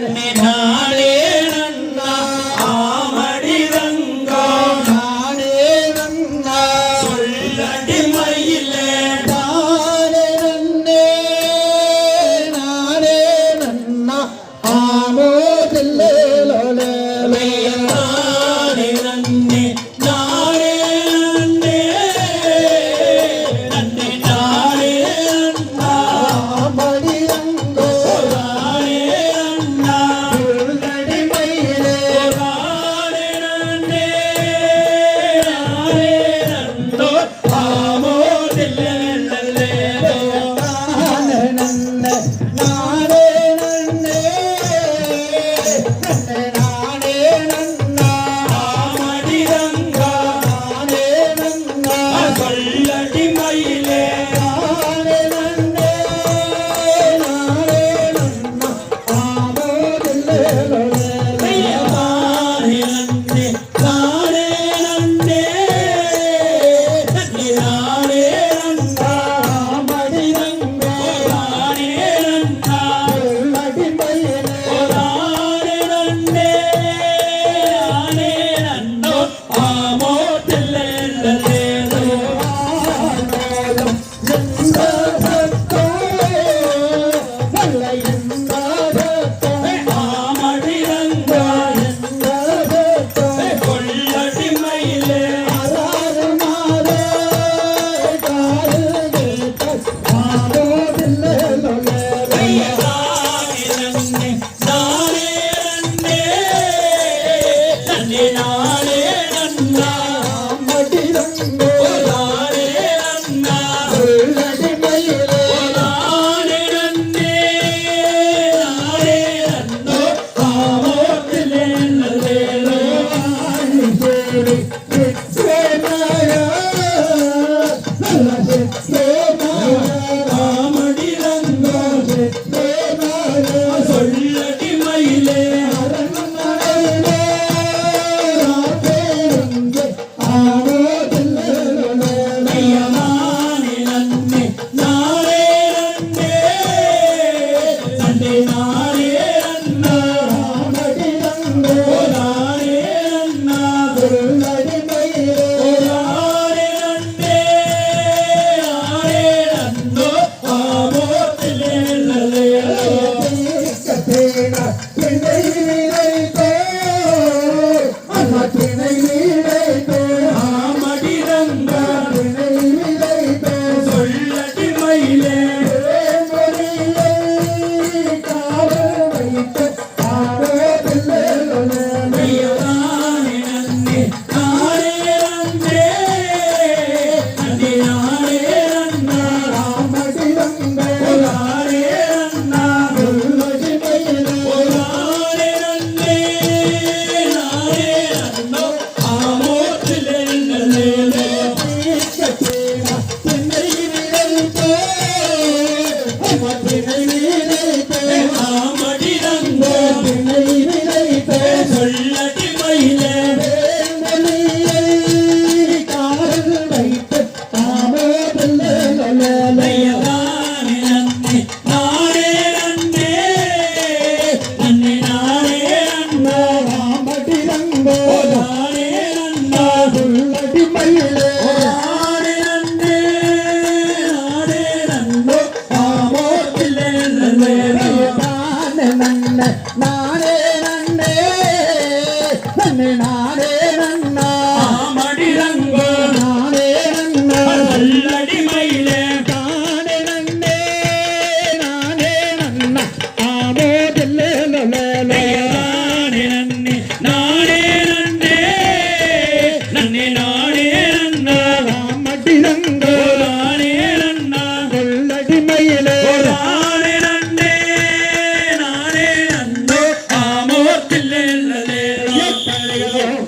நன்னே நானே Amen.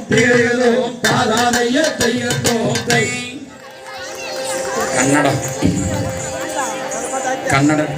திகழும் பாதானையத்தையும் தோத்தை கன்னடம். கன்னடம்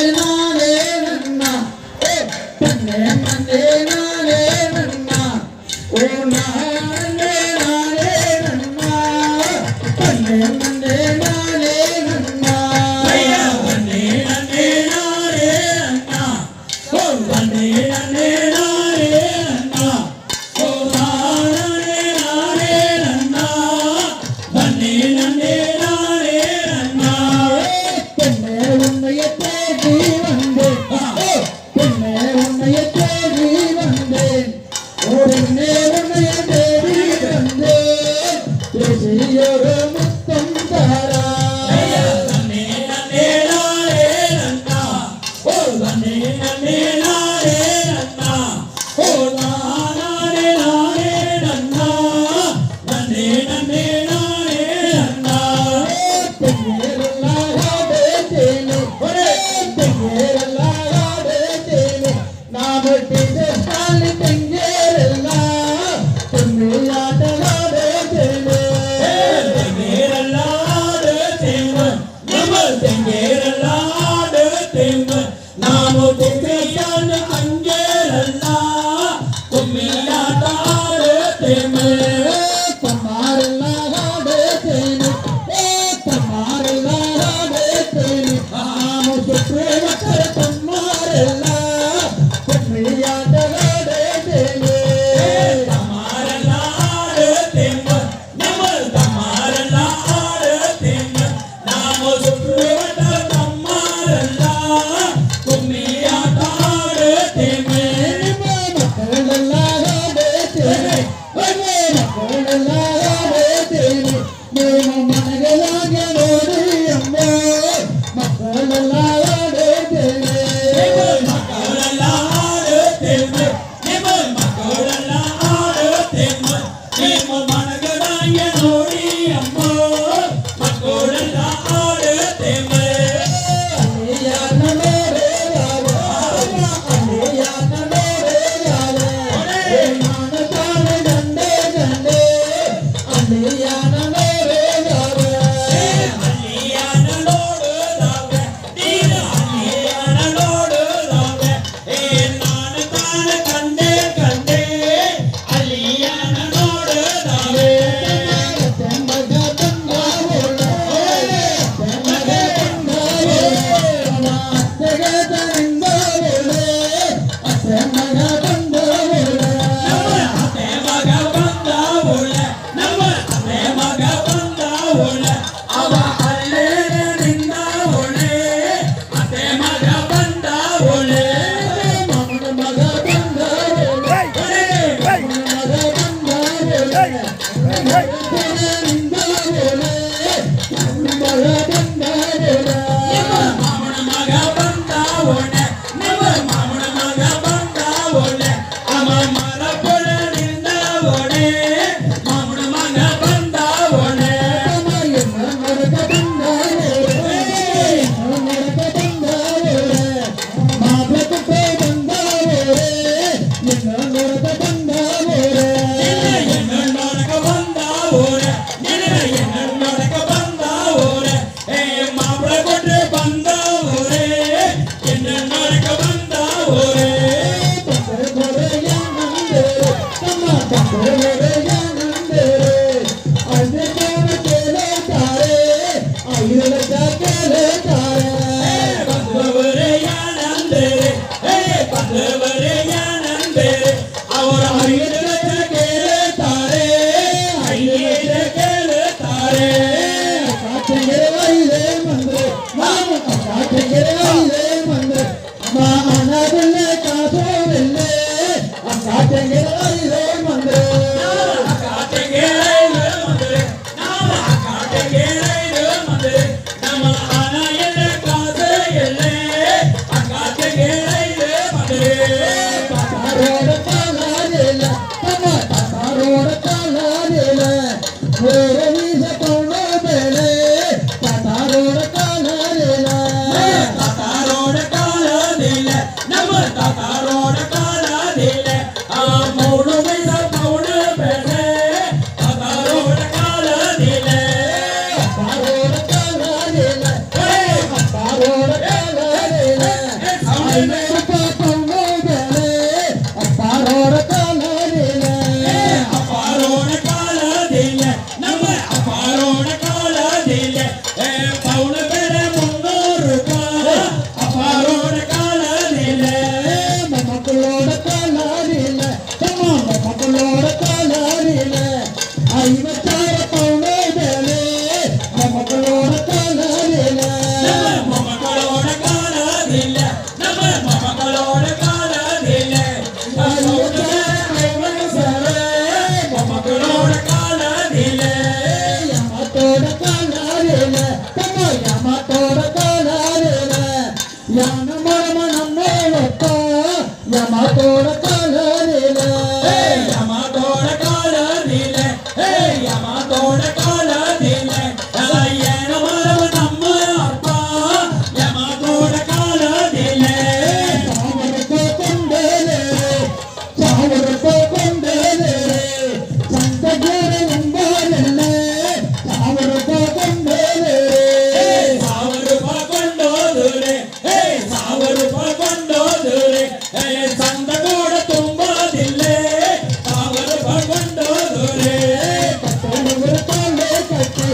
தேவன் மாமன Amen. మన మనం నేనొక్క యమ తోడక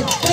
Thank you.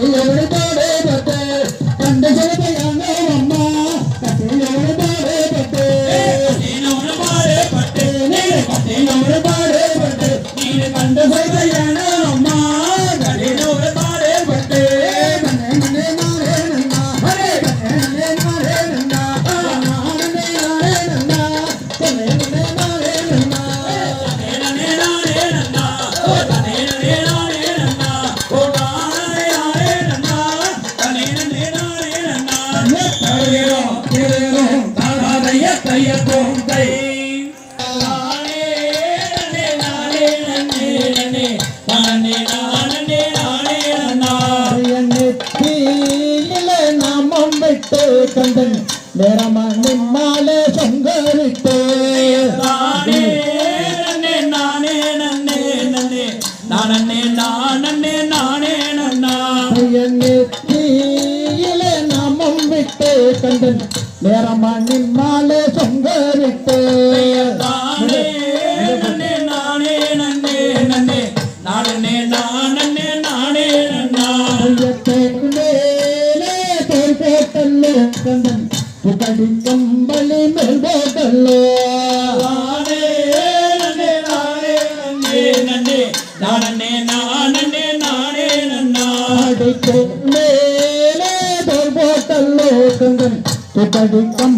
Thank you. நேரமா நிம்மா முத்தடிக்கும் பள்ளி மேல் போகல்லோ நானே நானே நானே நானே மேலே போகல்லோ கங்கன் முத்தடிக்கும்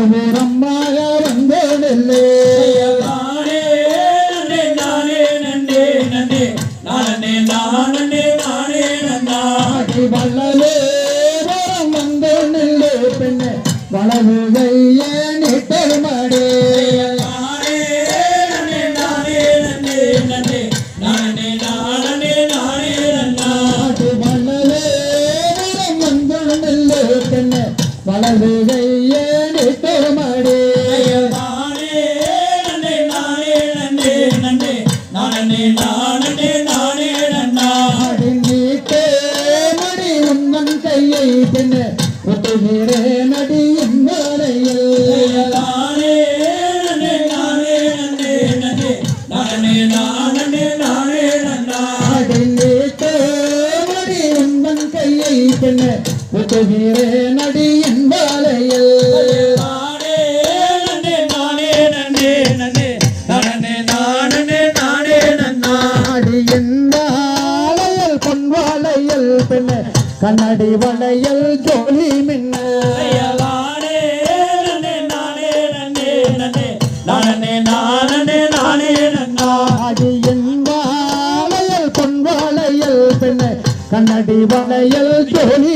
Amen. நானேரே நடி என் மாலையில். கண்ணடி வளையல் ஜோலி மின்ன. நானே நானே நானே நாடி என்பாளையல் பொன்வாளையல் பெண்ணை கண்ணடி வளையல் ஜோலி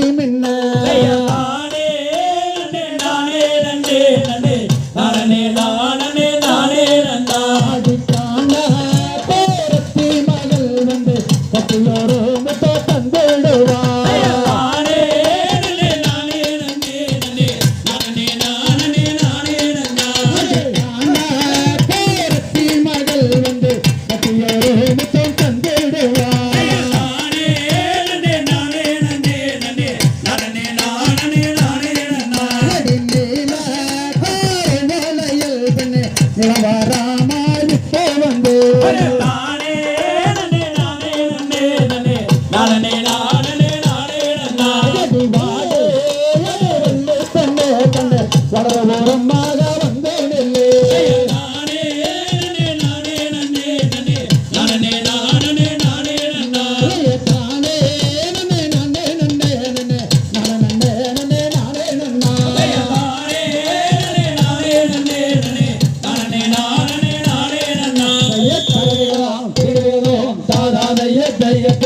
Yeah.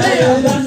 Hey, I'm done.